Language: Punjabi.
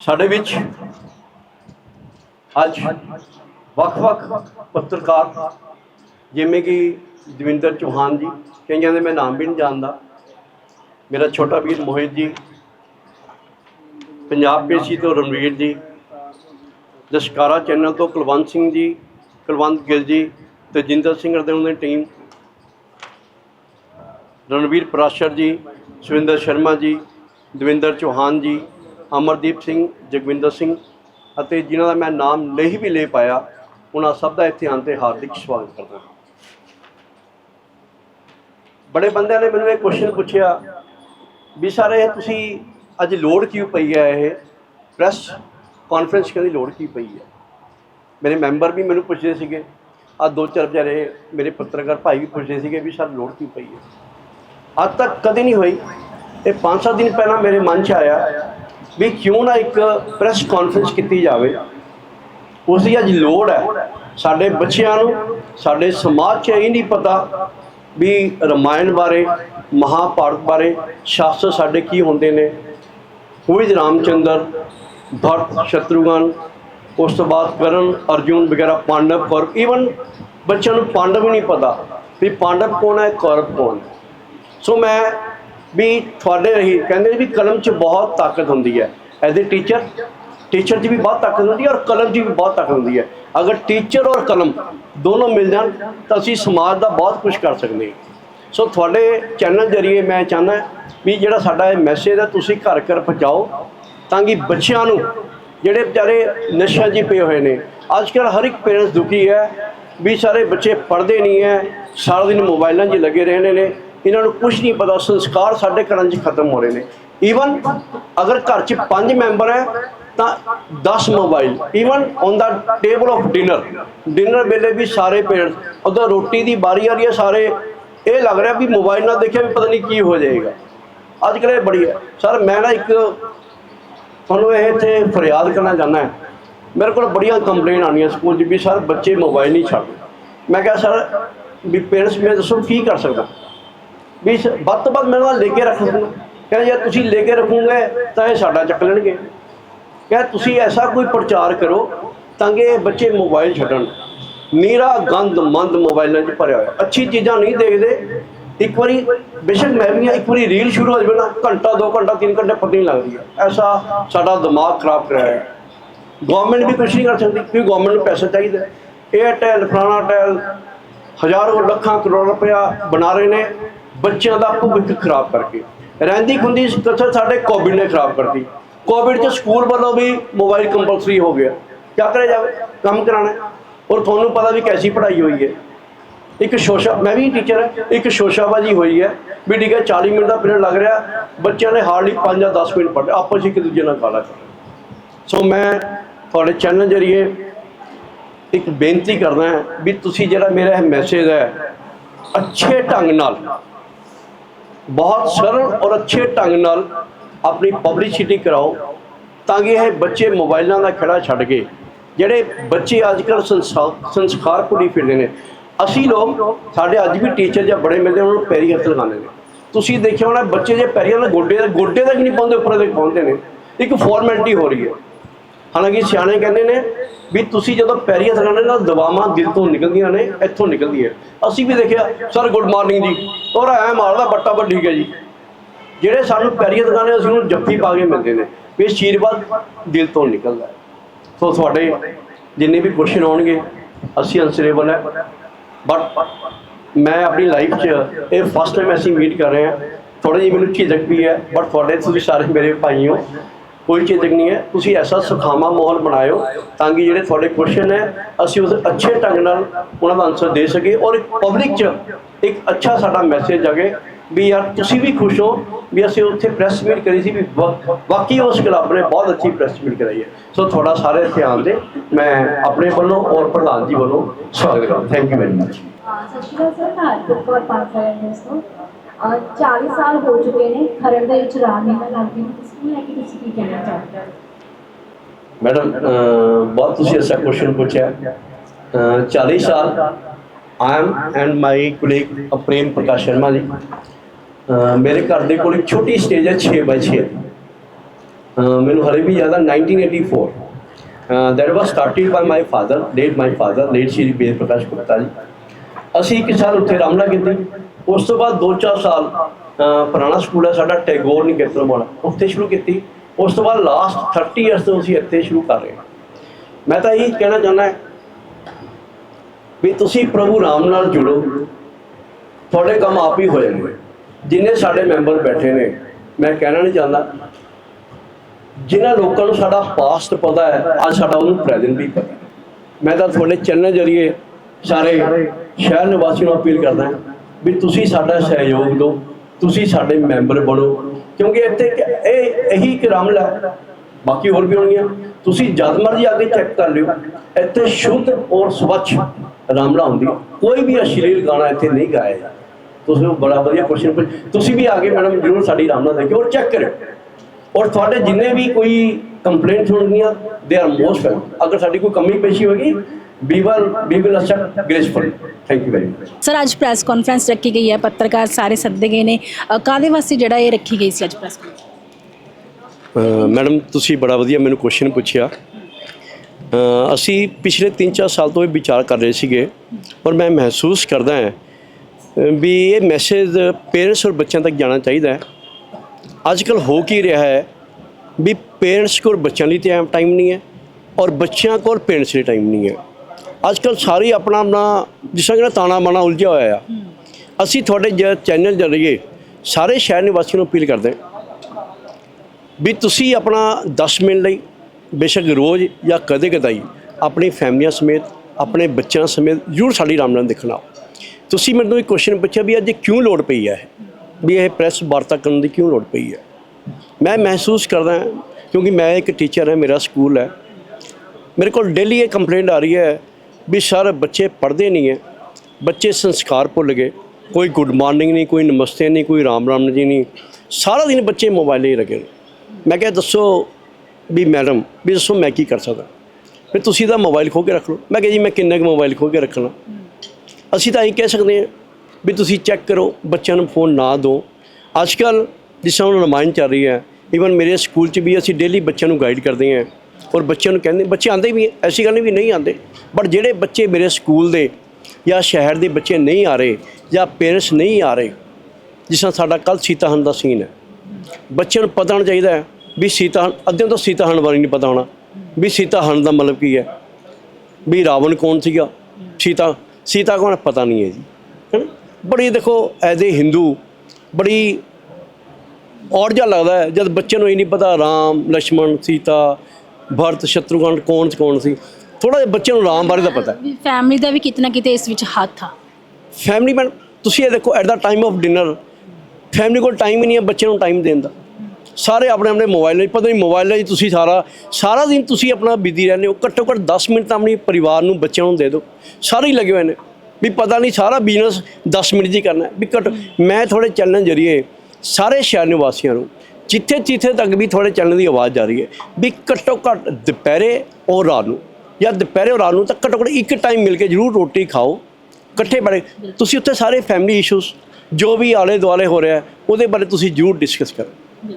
ਸਾਡੇ ਵਿੱਚ ਅੱਜ ਵੱਖ-ਵੱਖ ਪੱਤਰਕਾਰ ਜਿਵੇਂ ਕਿ ਦਵਿੰਦਰ ਚੌਹਾਨ ਜੀ, ਕਈਆਂ ਦੇ ਮੈਂ ਨਾਮ ਵੀ ਨਹੀਂ ਜਾਣਦਾ। ਮੇਰਾ ਛੋਟਾ ਵੀਰ ਮੋਹਿਤ ਜੀ, ਪੰਜਾਬ ਪੇਸ਼ੀ ਤੋਂ ਰਣਵੀਰ ਜੀ, ਦਸ਼ਕਾਰਾ ਚੈਨਲ ਤੋਂ ਕੁਲਵੰਤ ਸਿੰਘ ਜੀ, ਕੁਲਵੰਤ ਗਿੱਲ ਜੀ ਤੇਜਿੰਦਰ ਸਿੰਘ ਅਤੇ ਉਹਨਾਂ ਦੀ ਟੀਮ। ਰਣਵੀਰ ਪਰਾਸ਼ਰ ਜੀ, ਸੁਰਿੰਦਰ ਸ਼ਰਮਾ ਜੀ, ਦਵਿੰਦਰ ਚੌਹਾਨ ਜੀ ਅਮਰਦੀਪ ਸਿੰਘ, ਜਗਵਿੰਦਰ ਸਿੰਘ ਅਤੇ ਜਿਨ੍ਹਾਂ ਦਾ ਮੈਂ ਨਾਮ ਨਹੀਂ ਵੀ ਲੈ ਪਾਇਆ, ਉਹਨਾਂ ਸਭ ਦਾ ਇੱਥੇ ਆਉਣ ਤੇ ਹਾਰਦਿਕ ਸਵਾਗਤ ਕਰਦਾ ਬੜੇ ਬੰਦਿਆਂ ਨੇ ਮੈਨੂੰ ਇਹ ਕੁਐਸਚਨ ਪੁੱਛਿਆ ਵੀ ਸਰ ਇਹ ਤੁਸੀਂ ਅੱਜ ਲੋੜ ਕਿਉਂ ਪਈ ਹੈ ਇਹ? ਪ੍ਰੈਸ ਕਾਨਫਰੰਸ ਕਰਨ ਦੀ ਲੋੜ ਕੀ ਪਈ ਹੈ? ਮੇਰੇ ਮੈਂਬਰ ਵੀ ਮੈਨੂੰ ਪੁੱਛਦੇ ਸੀਗੇ। ਆ ਦੋ ਚਾਰ ਵਿਚਾਰੇ ਮੇਰੇ ਪੱਤਰਕਾਰ ਭਾਈ ਵੀ ਪੁੱਛਦੇ ਸੀਗੇ ਵੀ ਸਰ ਲੋੜ ਕਿਉਂ ਪਈ ਹੈ? ਅੱਜ ਤੱਕ ਕਦੇ ਨਹੀਂ ਹੋਈ। ਇਹ 5-7 ਦਿਨ ਪਹਿਲਾਂ ਮੇਰੇ ਮਨ 'ਚ ਆਇਆ ਵੀ ਕਿਉਂ ਨਾ ਇੱਕ ਪ੍ਰੈਸ ਕਾਨਫਰੰਸ ਕੀਤੀ ਜਾਵੇ। ਉਸ ਦੀ ਅੱਜ ਲੋੜ ਹੈ। ਸਾਡੇ ਬੱਚਿਆਂ ਨੂੰ, ਸਾਡੇ ਸਮਾਜ 'ਚ ਇਹ ਨਹੀਂ ਪਤਾ ਵੀ ਰਮਾਇਣ ਬਾਰੇ, ਮਹਾਭਾਰਤ ਬਾਰੇ ਸ਼ਾਸਤਰ ਸਾਡੇ ਕੀ ਹੁੰਦੇ ਨੇ। ਹੂ ਇਜ਼ ਰਾਮਚੰਦਰ, ਭਰਤ, ਸ਼ਤਰੂਗਨ, ਉਸ ਤੋਂ ਬਾਅਦ ਕਰਨ, ਅਰਜੁਨ ਵਗੈਰਾ, ਪਾਂਡਵ, ਕੌਰਵ ਈਵਨ ਬੱਚਿਆਂ ਨੂੰ ਪਾਂਡਵ ਨਹੀਂ ਪਤਾ ਵੀ ਪਾਂਡਵ ਕੌਣ ਹੈ, ਕੌਰਵ ਕੌਣ ਸੋ ਮੈਂ ਵੀ ਤੁਹਾਡੇ ਰਹੀ, ਕਹਿੰਦੇ ਵੀ ਕਲਮ 'ਚ ਬਹੁਤ ਤਾਕਤ ਹੁੰਦੀ ਹੈ। ਐਜ਼ ਅ ਟੀਚਰ ਟੀਚਰ 'ਚ ਵੀ ਬਹੁਤ ਤਾਕਤ ਹੁੰਦੀ ਹੈ ਔਰ ਕਲਮ 'ਚ ਵੀ ਬਹੁਤ ਤਾਕਤ ਹੁੰਦੀ ਹੈ। ਅਗਰ ਟੀਚਰ ਔਰ ਕਲਮ ਦੋਨੋਂ ਮਿਲ ਜਾਣ, ਤਾਂ ਅਸੀਂ ਸਮਾਜ ਦਾ ਬਹੁਤ ਕੁਝ ਕਰ ਸਕਦੇ ਹਾਂ। ਸੋ ਤੁਹਾਡੇ ਚੈਨਲ ਜਰੀਏ ਮੈਂ ਚਾਹੁੰਦਾ ਵੀ ਜਿਹੜਾ ਸਾਡਾ ਇਹ ਮੈਸੇਜ ਹੈ, ਤੁਸੀਂ ਘਰ ਘਰ ਪਹੁੰਚਾਓ, ਤਾਂ ਕਿ ਬੱਚਿਆਂ ਨੂੰ ਜਿਹੜੇ ਵਿਚਾਰੇ ਨਸ਼ਿਆਂ 'ਚ ਪਏ ਹੋਏ ਨੇ ਅੱਜ ਕੱਲ੍ਹ ਹਰ ਇੱਕ ਪੇਰੈਂਟਸ ਦੁਖੀ ਹੈ ਵੀ ਸਾਰੇ ਬੱਚੇ ਪੜ੍ਹਦੇ ਨਹੀਂ ਹੈ, ਸਾਰਾ ਦਿਨ ਮੋਬਾਈਲਾਂ 'ਚ ਲੱਗੇ ਰਹਿੰਦੇ ਨੇ ਇਹਨਾਂ ਨੂੰ ਕੁਝ ਨਹੀਂ ਪਤਾ, ਸੰਸਕਾਰ ਸਾਡੇ ਘਰਾਂ 'ਚ ਖਤਮ ਹੋ ਰਹੇ ਨੇ। ਈਵਨ ਅਗਰ ਘਰ 'ਚ ਪੰਜ ਮੈਂਬਰ ਹੈ, ਤਾਂ 10 mobile even on the table of dinner dinner ਵੇਲੇ ਵੀ ਸਾਰੇ ਪੇਰੈਂਟਸ ਉਧਰ ਰੋਟੀ ਦੀ ਬਾਰੀ ਆ ਰਹੀ ਹੈ ਸਾਰੇ। ਇਹ ਲੱਗ ਰਿਹਾ ਵੀ ਮੋਬਾਈਲ ਨਾਲ ਦੇਖਿਆ ਵੀ ਪਤਾ ਨਹੀਂ ਕੀ ਹੋ ਜਾਏਗਾ। ਅੱਜ ਕੱਲ੍ਹ ਇਹ ਬੜੀ ਹੈ। ਸਰ ਮੈਂ ਨਾ ਇੱਕ ਤੁਹਾਨੂੰ ਇਹ ਇੱਥੇ ਫਰਿਆਦ ਕਰਨਾ ਚਾਹੁੰਦਾ ਹਾਂ। ਮੇਰੇ ਕੋਲ ਬੜੀਆਂ ਕੰਪਲੇਨ ਆਉਣੀਆਂ ਸਕੂਲ 'ਚ ਵੀ ਸਰ ਬੱਚੇ ਮੋਬਾਈਲ ਨਹੀਂ ਛੱਡਦੇ। ਮੈਂ ਕਿਹਾ ਸਰ ਵੀ ਪੇਰੈਂਟਸ ਮੈਂ ਦੱਸੋ, ਕੀ ਕਰ ਸਕਦਾ? ਵੀ ਸ- ਵੱਧ ਤੋਂ ਵੱਧ ਮੇਰੇ ਨਾਲ ਲੈ ਕੇ ਰੱਖ ਸਕਦਾ ਕਹਿੰਦੇ ਜੇ ਤੁਸੀਂ ਲੈ ਕੇ ਰੱਖੋਗੇ ਤਾਂ ਇਹ ਸਾਡਾ ਚੱਕ ਲੈਣਗੇ। ਕਿਹਾ ਤੁਸੀਂ ਐਸਾ ਕੋਈ ਪ੍ਰਚਾਰ ਕਰੋ ਤਾਂ ਕਿ ਇਹ ਬੱਚੇ ਮੋਬਾਈਲ ਛੱਡਣ। ਨੀਰਾ ਗੰਦ ਮੰਦ ਮੋਬਾਈਲਾਂ 'ਚ ਭਰਿਆ ਹੋਇਆ। ਅੱਛੀ ਚੀਜ਼ਾਂ ਨਹੀਂ ਦੇਖਦੇ। ਇੱਕ ਵਾਰੀ ਬੇਸ਼ੱਕ ਮੈਂ ਵੀ ਹਾਂ, ਇੱਕ ਵਾਰੀ ਰੀਲ ਸ਼ੁਰੂ ਹੋ ਜਾਵੇ ਨਾ ਘੰਟਾ 2 ਘੰਟਾ 3 ਘੰਟੇ ਪਤਾ ਲੱਗਦੀ ਹੈ ਐਸਾ ਸਾਡਾ ਦਿਮਾਗ ਖਰਾਬ ਕਰਾਇਆ ਹੈ ਗਵਰਨਮੈਂਟ ਵੀ ਕੁਝ ਨਹੀਂ ਕਰ ਸਕਦੀ ਕਿਉਂਕਿ ਗਵਰਨਮੈਂਟ ਨੂੰ ਪੈਸਾ ਚਾਹੀਦਾ। ਹੈ ਏਅਰਟੈਲ ਫਲਾਣਾ ਟੈਲ ਹਜ਼ਾਰਾਂ ਲੱਖਾਂ ਕਰੋੜ ਰੁਪਇਆ ਬਣਾ ਰਹੇ ਨੇ। ਬੱਚਿਆਂ ਦਾ ਭਵਿੱਖ ਖਰਾਬ ਕਰਕੇ। ਰਹਿੰਦੀ ਖੁੰਦੀ ਕਸਰ ਸਾਡੇ ਕੋਵਿਡ ਨੇ ਖਰਾਬ ਕਰਤੀ। ਕੋਵਿਡ 'ਚ ਸਕੂਲ ਵੱਲੋਂ ਵੀ ਮੋਬਾਈਲ ਕੰਪਲਸਰੀ ਹੋ ਗਿਆ। ਕੀ ਕਰਿਆ ਜਾਵੇ? ਕੰਮ ਕਰਾਣਾ ਔਰ ਤੁਹਾਨੂੰ ਪਤਾ ਵੀ ਕੈਸੀ ਪੜ੍ਹਾਈ ਹੋਈ ਹੈ। ਇੱਕ ਸ਼ੋਸ਼ਾ ਮੈਂ ਵੀ ਟੀਚਰ ਹਾਂ। ਇੱਕ ਸ਼ੋਸ਼ਾਬਾਜੀ ਹੋਈ ਹੈ। ਵੀ ਠੀਕ ਹੈ 40 ਮਿੰਟ ਦਾ ਪੀਰੀਅਡ ਲੱਗ ਰਿਹਾ। ਬੱਚਿਆਂ ਨੇ ਹਾਰਡਲੀ 5 ਜਾਂ 10 ਮਿੰਟ ਪੜ੍ਹੇ। ਆਪਸ 'ਚ ਇੱਕ ਦੂਜੇ ਨਾਲ ਗਾਲਾਂ ਕਰ ਸੋ ਮੈਂ ਤੁਹਾਡੇ ਚੈਨਲ ਜਰੀਏ ਇੱਕ ਬੇਨਤੀ ਕਰਦਾ ਵੀ ਤੁਸੀਂ ਜਿਹੜਾ ਮੇਰਾ ਇਹ ਮੈਸੇਜ ਹੈ, ਅੱਛੇ ਢੰਗ ਨਾਲ ਬਹੁਤ ਸਰਲ ਔਰ ਅੱਛੇ ਢੰਗ ਨਾਲ ਆਪਣੀ ਪਬਲਿਸਿਟੀ ਕਰਾਓ ਤਾਂ ਕਿ ਇਹ ਬੱਚੇ ਮੋਬਾਈਲਾਂ ਦਾ ਖੜਾ ਛੱਡ ਕੇ ਜਿਹੜੇ ਬੱਚੇ ਅੱਜ ਕੱਲ੍ਹ ਸੰਸਾ- ਸੰਸਕਾਰ ਭੁੱਲੀ ਫਿਰਦੇ ਨੇ, ਅਸੀਂ ਲੋਕ ਸਾਡੇ ਅੱਜ ਵੀ ਟੀਚਰ ਜਾਂ ਬੜੇ ਮਿਲਦੇ ਉਹਨਾਂ ਨੂੰ ਪੈਰੀ ਹੱਥ ਲਗਾਉਂਦੇ ਨੇ। ਤੁਸੀਂ ਦੇਖਿਆ ਹੋਣਾ ਬੱਚੇ ਜੇ ਪੈਰੀਆਂ ਨਾਲ ਗੋਡੇ ਗੋਡੇ ਤੱਕ ਨਹੀਂ ਪਾਉਂਦੇ, ਉੱਪਰ ਤੱਕ ਪਾਉਂਦੇ ਨੇ। ਇੱਕ ਫਾਰਮੈਲਿਟੀ ਹੋ ਰਹੀ ਹੈ। ਹਾਲਾਂਕਿ ਸਿਆਣੇ ਕਹਿੰਦੇ ਨੇ ਵੀ ਤੁਸੀਂ ਜਦੋਂ ਪੈਰੀ ਹੱਥ ਲਗਾਉਂਦੇ ਨਾ, ਦਵਾਵਾਂ ਦਿਲ ਤੋਂ ਨਿਕਲਦੀਆਂ ਨੇ, ਇੱਥੋਂ ਨਿਕਲਦੀਆਂ ਅਸੀਂ ਵੀ ਦੇਖਿਆ, ਸਰ, ਗੁੱਡ ਮਾਰਨਿੰਗ ਜੀ। ਔਰ ਐ ਮਾਰਦਾ ਬੱਟਾ ਬੱਟ ਠੀਕ ਹੈ ਜੀ। ਜਿਹੜੇ ਸਾਨੂੰ ਪੈਰੀ ਹੱਥ ਲਗਾਉਂਦੇ ਅਸੀਂ ਉਹਨੂੰ ਜੱਫੀ ਪਾ ਕੇ ਮਿਲਦੇ ਨੇ ਵੀ ਇਹ ਆਸ਼ੀਰਵਾਦ ਦਿਲ ਤੋਂ ਨਿਕਲਦਾ ਸੋ ਤੁਹਾਡੇ ਜਿੰਨੇ ਵੀ ਕੁਐਸਚਨ ਆਉਣਗੇ, ਅਸੀਂ ਅਨਸਰੇਬਲ ਹੈ। ਬਟ ਮੈਂ ਆਪਣੀ ਲਾਈਫ 'ਚ ਇਹ ਫਸਟ ਟਾਈਮ ਅਸੀਂ ਮੀਟ ਕਰ ਰਹੇ ਹਾਂ। ਥੋੜੀ ਜਿਹੀ ਮੈਨੂੰ ਝਿਜਕ ਵੀ ਹੈ ਬਟ ਤੁਹਾਡੇ ਤੁਸੀਂ ਸਾਰੇ ਮੇਰੇ ਭਾਈ ਹੋ। ਕੋਈ ਝਿਜਕ ਨਹੀਂ ਹੈ। ਤੁਸੀਂ ਐਸਾ ਸੁਖਾਵਾਂ ਮਾਹੌਲ ਬਣਾਇਓ ਤਾਂ ਕਿ ਜਿਹੜੇ ਤੁਹਾਡੇ ਕੁਐਸਚਨ ਹੈ ਅਸੀਂ ਉਸ ਅੱਛੇ ਢੰਗ ਨਾਲ ਉਹਨਾਂ ਦਾ ਆਨਸਰ ਦੇ ਸਕੀਏ ਔਰ ਇੱਕ ਪਬਲਿਕ 'ਚ ਇੱਕ ਅੱਛਾ ਸਾਡਾ ਮੈਸੇਜ ਜਾਗੇ ਵੀ ਯਾਰ ਤੁਸੀਂ ਵੀ ਖੁਸ਼ ਹੋ ਵੀ ਅਸੀਂ ਉੱਥੇ ਪ੍ਰੈਸ ਮੀਟ ਕਰੀ ਸੀ ਵੀ ਵਾਕਈ ਉਸ ਕਲੱਬ ਨੇ ਬਹੁਤ ਅੱਛੀ ਪ੍ਰੈਸ ਮੀਟ ਕਰਾਈ ਹੈ। ਸੋ ਤੁਹਾਡਾ ਸਾਰੇ ਧਿਆਨ ਦੇ ਮੈਂ ਆਪਣੇ ਵੱਲੋਂ ਔਰ ਪ੍ਰਧਾਨ ਜੀ ਵੱਲੋਂ ਸਵਾਗਤ ਕਰਦਾ thank you very much Sat Shri Akal sir. Harpreet Kaur Patra news ਤੋਂ ਅਹ 40 ਸਾਲ ਹੋ ਚੁੱਕੇ ਨੇ, ਖਰੜ ਦੇ ਵਿੱਚ ਰਾਮਲੀਲਾ ਲੱਗਦੀ ਨੂੰ ਇਸ ਨੂੰ ਲੈ ਕੇ ਤੁਸੀਂ ਕੀ ਕਹਿਣਾ ਚਾਹੁੰਦੇ ਹੋ ਮੈਡਮ ਬਹੁਤ ਤੁਸੀਂ ਐਸਾ ਕੁਐਸਚਨ ਪੁੱਛਿਆ। 40 ਸਾਲ I am and my colleague Prem Prakash Sharma ji. ਮੇਰੇ ਘਰ ਦੇ ਕੋਲ ਇੱਕ ਛੋਟੀ ਸਟੇਜ ਹੈ 6 ਬਾਈ 6 ਅਹ ਮੈਨੂੰ ਹਲੇ ਵੀ ਯਾਦ ਆ 1984 that was started by my father late my father late Shri Bed Prakash Gupta ਜੀ। ਅਸੀਂ ਇੱਕ ਸਾਲ ਉੱਥੇ ਰਾਮਲਾ ਕੀਤੀ ਉਸ ਤੋਂ ਬਾਅਦ 2-4 ਸਾਲ ਪੁਰਾਣਾ ਸਕੂਲ ਹੈ ਸਾਡਾ, ਟੈਗੋਰ ਨਿਕੇਤਨ ਵਾਲਾ ਉੱਥੇ ਸ਼ੁਰੂ ਕੀਤੀ। ਉਸ ਤੋਂ ਬਾਅਦ ਲਾਸਟ 30 ਇਅਰਸ ਤੋਂ ਅਸੀਂ ਇੱਥੇ ਸ਼ੁਰੂ ਕਰ ਰਹੇ ਹਾਂ। ਮੈਂ ਤਾਂ ਇਹ ਕਹਿਣਾ ਚਾਹੁੰਦਾ ਵੀ ਤੁਸੀਂ ਪ੍ਰਭੂ ਰਾਮ ਨਾਲ ਜੁੜੋ। ਤੁਹਾਡੇ ਕੰਮ ਆਪ ਹੀ ਹੋ ਜਾਣਗੇ। ਜਿੰਨੇ ਸਾਡੇ ਮੈਂਬਰ ਬੈਠੇ ਨੇ, ਮੈਂ ਕਹਿਣਾ ਨਹੀਂ ਚਾਹੁੰਦਾ। ਜਿਨ੍ਹਾਂ ਲੋਕਾਂ ਨੂੰ ਸਾਡਾ ਪਾਸਟ ਪਤਾ ਹੈ, ਅੱਜ ਸਾਡਾ ਉਹਨੂੰ ਪ੍ਰੈਜ਼ੈਂਟ ਵੀ ਪਤਾ ਮੈਂ ਤਾਂ ਤੁਹਾਡੇ ਚੈਨਲ ਜਰੀਏ ਸਾਰੇ ਸ਼ਹਿਰ ਨਿਵਾਸੀਆਂ ਨੂੰ ਅਪੀਲ ਕਰਦਾ ਵੀ ਤੁਸੀਂ ਸਾਡਾ ਸਹਿਯੋਗ ਦਿਓ, ਤੁਸੀਂ ਸਾਡੇ ਮੈਂਬਰ ਬਣੋ, ਕਿਉਂਕਿ ਇੱਥੇ ਇਹ ਇਹੀ ਇੱਕ ਰਮਲ ਹੈ। ਬਾਕੀ ਹੋਰ ਵੀ ਹੋਣਗੀਆਂ। ਤੁਸੀਂ ਜਦ ਮਰਜ਼ੀ ਆ ਚੈੱਕ ਕਰ ਲਿਓ, ਇੱਥੇ ਸ਼ੁੱਧ ਔਰ ਸਵੱਛ ਰਾਮਲਾ ਹੁੰਦੀ ਕੋਈ ਵੀ ਅਸ਼ਲੀਲ ਗਾਣਾ ਇੱਥੇ ਨਹੀਂ ਗਾਇਆ ਜਾਂਦਾ। ਤੁਸੀਂ ਉਹ ਬੜਾ ਵਧੀਆ ਕੁਐਸਚਨ ਤੁਸੀਂ ਵੀ ਆ ਕੇ ਮੈਡਮ ਜਰੂਰ ਸਾਡੀ ਰਾਮਲਾ ਦੇਖਿਓ ਔਰ ਚੈੱਕ ਕਰਿਓ। ਔਰ ਤੁਹਾਡੇ ਜਿੰਨੇ ਵੀ ਕੋਈ ਕੰਪਲੇਂਟ ਹੋਣਗੀਆਂ ਦੇ ਆਰ ਮੋਸਟ ਵੈਲਕਮ ਅਗਰ ਸਾਡੀ ਕੋਈ ਕਮੀ ਪੇਸ਼ੀ ਹੋਗੀ we will we will accept gracefully thank you very much sir ਅੱਜ ਪ੍ਰੈਸ ਕਾਨਫਰੰਸ ਰੱਖੀ ਗਈ ਹੈ ਪੱਤਰਕਾਰ ਸਾਰੇ ਸੱਦੇ ਗਏ ਨੇ। ਅ, ਕਾਹਦੇ ਵਾਸਤੇ ਜਿਹੜਾ ਇਹ ਰੱਖੀ ਗਈ ਸੀ ਅੱਜ ਪ੍ਰੈਸ ਕਾਨਫਰੰਸ ਮੈਡਮ ਤੁਸੀਂ ਬੜਾ ਵਧੀਆ ਮੈਨੂੰ ਕੁਐਸਚਨ ਪੁੱਛਿਆ। ਅ, ਅਸੀਂ ਪਿਛਲੇ 3-4 ਸਾਲ ਤੋਂ ਇਹ ਵਿਚਾਰ ਕਰ ਰਹੇ ਸੀਗੇ ਔਰ ਮੈਂ ਮਹਿਸੂਸ ਕਰਦਾ ਹਾਂ ਅ, ਵੀ ਇਹ ਮੈਸੇਜ ਪੇਰੈਂਟਸ ਔਰ ਬੱਚਿਆਂ ਤੱਕ ਜਾਣਾ ਚਾਹੀਦਾ ਹੈ। ਅੱਜ ਕੱਲ ਹੋ ਕੀ ਰਿਹਾ ਹੈ ਵੀ ਪੇਰੈਂਟਸ ਕੋਲ ਬੱਚਿਆਂ ਲਈ ਤੇ ਟਾਈਮ ਨਹੀਂ ਹੈ ਔਰ ਬੱਚਿਆਂ ਕੋਲ ਪੇਰੈਂਟਸ ਲਈ ਟਾਈਮ ਨਹੀਂ ਹੈ। ਅੱਜ ਕੱਲ ਸਾਰੀ ਆਪਣਾ ਆਪਣਾ, ਜਿਸ ਤਰ੍ਹਾਂ ਕਿ ਤਾਣਾ ਬਾਣਾ ਉਲਝਿਆ ਹੋਇਆ ਆ। ਅਸੀਂ ਤੁਹਾਡੇ ਜ ਚੈਨਲ ਜਰੀਏ ਸਾਰੇ ਸ਼ਹਿਰ ਨਿਵਾਸੀਆਂ ਨੂੰ ਅਪੀਲ ਕਰਦੇ ਵੀ ਤੁਸੀਂ ਆਪਣਾ 10 ਮਿੰਟ ਲਈ ਬੇਸ਼ੱਕ ਰੋਜ਼ ਜਾਂ ਕਦੇ ਕਦਾਈ ਆਪਣੀ ਫੈਮਲੀਆਂ ਸਮੇਤ, ਆਪਣੇ ਬੱਚਿਆਂ ਸਮੇਤ ਜ਼ਰੂਰ ਸਾਡੀ ਰਾਮਨਾਮ ਦੇਖਣਾ ਤੁਸੀਂ ਮੈਨੂੰ ਇੱਕ ਕੁਐਸਚਨ ਪੁੱਛਿਆ ਵੀ ਅੱਜ ਕਿਉਂ ਲੋੜ ਪਈ ਹੈ? ਵੀ ਇਹ ਪ੍ਰੈਸ ਵਾਰਤਾ ਕਰਨ ਦੀ ਕਿਉਂ ਲੋੜ ਪਈ ਹੈ? ਮੈਂ ਮਹਿਸੂਸ ਕਰਦਾ ਕਿਉਂਕਿ ਮੈਂ ਇੱਕ ਟੀਚਰ ਹਾਂ, ਮੇਰਾ ਸਕੂਲ ਹੈ। ਮੇਰੇ ਕੋਲ ਡੇਲੀ ਇਹ ਕੰਪਲੇਂਟ ਆ ਰਹੀ ਹੈ ਵੀ ਸਰ ਬੱਚੇ ਪੜ੍ਹਦੇ ਨਹੀਂ ਹੈ, ਬੱਚੇ ਸੰਸਕਾਰ ਭੁੱਲ ਗਏ, ਕੋਈ ਗੁੱਡ ਮਾਰਨਿੰਗ ਨਹੀਂ, ਕੋਈ ਨਮਸਤੇ ਨਹੀਂ, ਕੋਈ ਰਾਮ ਰਾਮ ਜੀ ਨਹੀਂ, ਸਾਰਾ ਦਿਨ ਬੱਚੇ ਮੋਬਾਈਲ ਹੀ ਲੱਗੇ ਨੇ ਮੈਂ ਕਿਹਾ ਦੱਸੋ ਵੀ ਮੈਡਮ ਵੀ ਦੱਸੋ ਮੈਂ ਕੀ ਕਰ ਸਕਦਾ? ਫਿਰ ਤੁਸੀਂ ਤਾਂ ਮੋਬਾਈਲ ਖੋ ਕੇ ਰੱਖ ਲਓ। ਮੈਂ ਕਿਹਾ ਜੀ ਮੈਂ ਕਿੰਨਾ ਕੁ ਮੋਬਾਈਲ ਖੋ ਕੇ ਰੱਖਣਾ? ਅਸੀਂ ਤਾਂ ਇਹ ਕਹਿ ਸਕਦੇ ਹਾਂ ਵੀ ਤੁਸੀਂ ਚੈੱਕ ਕਰੋ, ਬੱਚਿਆਂ ਨੂੰ ਫੋਨ ਨਾ ਦਿਓ। ਅੱਜ ਕੱਲ ਜਿਸ ਤਰ੍ਹਾਂ ਹੁਣ ਰਾਮਾਇਣ ਚੱਲ ਰਹੀ ਹੈ ਈਵਨ ਮੇਰੇ ਸਕੂਲ 'ਚ ਵੀ ਅਸੀਂ ਡੇਲੀ ਬੱਚਿਆਂ ਨੂੰ ਗਾਈਡ ਕਰਦੇ ਹਾਂ। ਔਰ ਬੱਚਿਆਂ ਨੂੰ ਕਹਿੰਦੇ, ਬੱਚੇ ਆਂਦੇ ਵੀ ਐਸੀ ਗੱਲ ਨਹੀਂ ਵੀ ਨਹੀਂ ਆਂਦੇ ਬਟ ਜਿਹੜੇ ਬੱਚੇ ਮੇਰੇ ਸਕੂਲ ਦੇ ਜਾਂ ਸ਼ਹਿਰ ਦੇ ਬੱਚੇ ਨਹੀਂ ਆ ਰਹੇ ਜਾਂ ਪੇਰੈਂਟਸ ਨਹੀਂ ਆ ਰਹੇ, ਜਿਸ ਤਰ੍ਹਾਂ ਸਾਡਾ ਕੱਲ ਸੀਤਾਹਨ ਦਾ ਸੀਨ ਹੈ, ਬੱਚਿਆਂ ਨੂੰ ਪਤਾ ਹੋਣਾ ਚਾਹੀਦਾ ਹੈ ਵੀ ਸੀਤਾਹਨ ਅੱਧੇ ਤੋਂ ਸੀਤਾਹਨ ਬਾਰੇ ਨਹੀਂ ਪਤਾ ਹੋਣਾ, ਵੀ ਸੀਤਾਹਨ ਦਾ ਮਤਲਬ ਕੀ ਹੈ, ਵੀ ਰਾਵਣ ਕੌਣ ਸੀਗਾ, ਸੀਤਾ ਸੀਤਾ ਕੌਣ ਪਤਾ ਨਹੀਂ ਹੈ ਜੀ, ਹੈਨਾ? ਬੜੀ ਦੇਖੋ, ਐਜ਼ ਏ ਹਿੰਦੂ ਬੜੀ ਔਰ ਜਿਹਾ ਲੱਗਦਾ ਜਦ ਬੱਚੇ ਨੂੰ ਇਹ ਨਹੀਂ ਪਤਾ ਰਾਮ ਲక్ష్మణ ਸੀਤਾ ਭਰਤ ਸ਼ਤਰੂਘਨ ਕੌਣ ਕੌਣ ਸੀ? ਥੋੜਾ ਜਿਹਾ ਬੱਚੇ ਨੂੰ ਰਾਮ ਬਾਰੇ ਤਾਂ ਪਤਾ ਹੈ। ਫੈਮਿਲੀ ਦਾ ਵੀ ਕਿਤਨਾ ਕਿਤੇ ਇਸ ਵਿੱਚ ਹੱਥ ਆ। ਫੈਮਿਲੀ ਮੈਨ ਤੁਸੀਂ ਇਹ ਦੇਖੋ at the time of dinner family ਕੋਲ ਟਾਈਮ ਹੀ ਨਹੀਂ ਹੈ ਬੱਚੇ ਨੂੰ ਟਾਈਮ ਦੇਣ ਦਾ। ਸਾਰੇ ਆਪਣੇ ਆਪਣੇ ਮੋਬਾਈਲ 'ਚ ਪਤਾ ਨਹੀਂ ਮੋਬਾਈਲ 'ਚ ਤੁਸੀਂ ਸਾਰਾ ਸਾਰਾ ਦਿਨ ਤੁਸੀਂ ਆਪਣਾ ਬਿਜ਼ੀ ਰਹਿੰਦੇ ਹੋ। ਘੱਟੋ ਘੱਟ 10 ਮਿੰਟ ਤਾਂ ਆਪਣੀ ਪਰਿਵਾਰ ਨੂੰ ਬੱਚਿਆਂ ਨੂੰ ਦੇ ਦਿਓ। ਸਾਰੇ ਹੀ ਲੱਗੇ ਹੋਏ ਨੇ। ਵੀ ਪਤਾ ਨਹੀਂ ਸਾਰਾ ਬਿਜ਼ਨਸ 10 ਮਿੰਟ 'ਚ ਹੀ ਕਰਨਾ। ਵੀ ਘੱਟ ਮੈਂ ਥੋੜੇ ਚੈਨਲ ਜਰੀਏ ਸਾਰੇ ਸ਼ਹਿਰ ਨਿਵਾਸੀਆਂ ਨੂੰ ਜਿੱਥੇ ਜਿੱਥੇ ਤੱਕ ਵੀ ਥੋੜੇ ਚੈਨਲ ਦੀ ਆਵਾਜ਼ ਜਾ ਰਹੀ ਹੈ, ਵੀ ਘੱਟੋ ਘੱਟ ਦੁਪਹਿਰੇ ਔਰ ਰਾਤ ਨੂੰ, ਜਾਂ ਦੁਪਹਿਰੇ ਔਰ ਰਾਤ ਨੂੰ ਤਾਂ ਘੱਟੋ ਘੱਟ ਇੱਕ ਟਾਈਮ ਮਿਲ ਕੇ ਜ਼ਰੂਰ ਰੋਟੀ ਖਾਓ, ਇਕੱਠੇ ਬੜੇ, ਤੁਸੀਂ ਉੱਥੇ ਸਾਰੇ ਫੈਮਿਲੀ ਇਸ਼ੂਸ ਜੋ ਵੀ ਆਲੇ ਦੁਆਲੇ ਹੋ ਰਿਹਾ, ਉਹਦੇ ਬਾਰੇ ਤੁਸੀਂ ਜ਼ਰੂਰ ਡਿਸਕਸ ਕਰੋ।